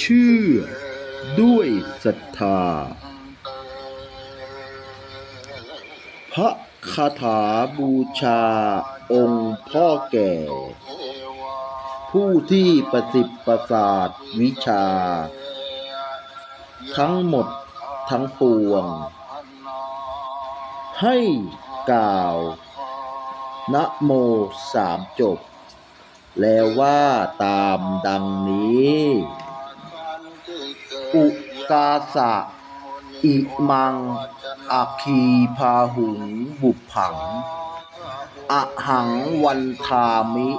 เชื่อ ด้วยศรัทธา พระคาถาบูชา องค์พ่อแก่ ผู้ที่ประสิทธิ์ประสาทวิชา ทั้งหมดทั้งปวง ให้กล่าว นะโมสามจบ แล้วว่าตามดังนี้ อุกาสะ อิมังอาคีพาหุง บุพัง อหังวันทามิ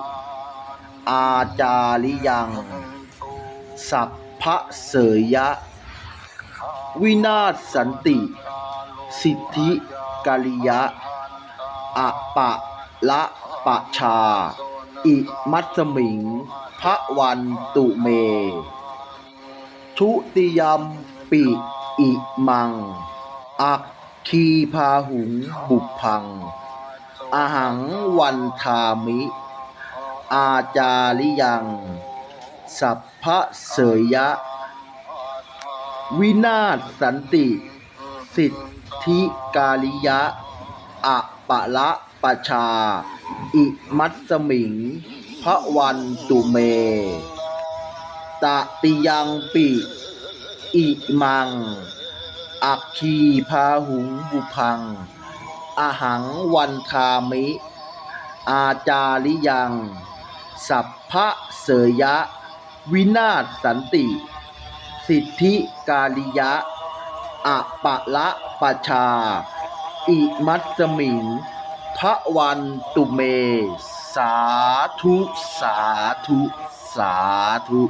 อาจาริยัง สัพพะเสยยะ วินาศสันติ สิทธิกาลิยะอะปะละปะชา อิมัตสมิงพระวันตุเม ทุติยมปิอิมัง อักคีพาหุงบุพังอาหังวันทามิ อาจาริยัง สัพพะเสยยะ วินาศสันติ สิทธิกาลิยะอะปะละปะชา อิมัตสมิงพระวันตุเม ตติยังปิอิมัง อักคีพาหุงบุพัง อหังวันคามิ อาจาริยัง สัพพะเสยยะ วินาศสันติ สิทธิกาลิยะอะปะละปะชา อิมัตสมิงพระวันตุเม สาธุ สาธุ สาธุ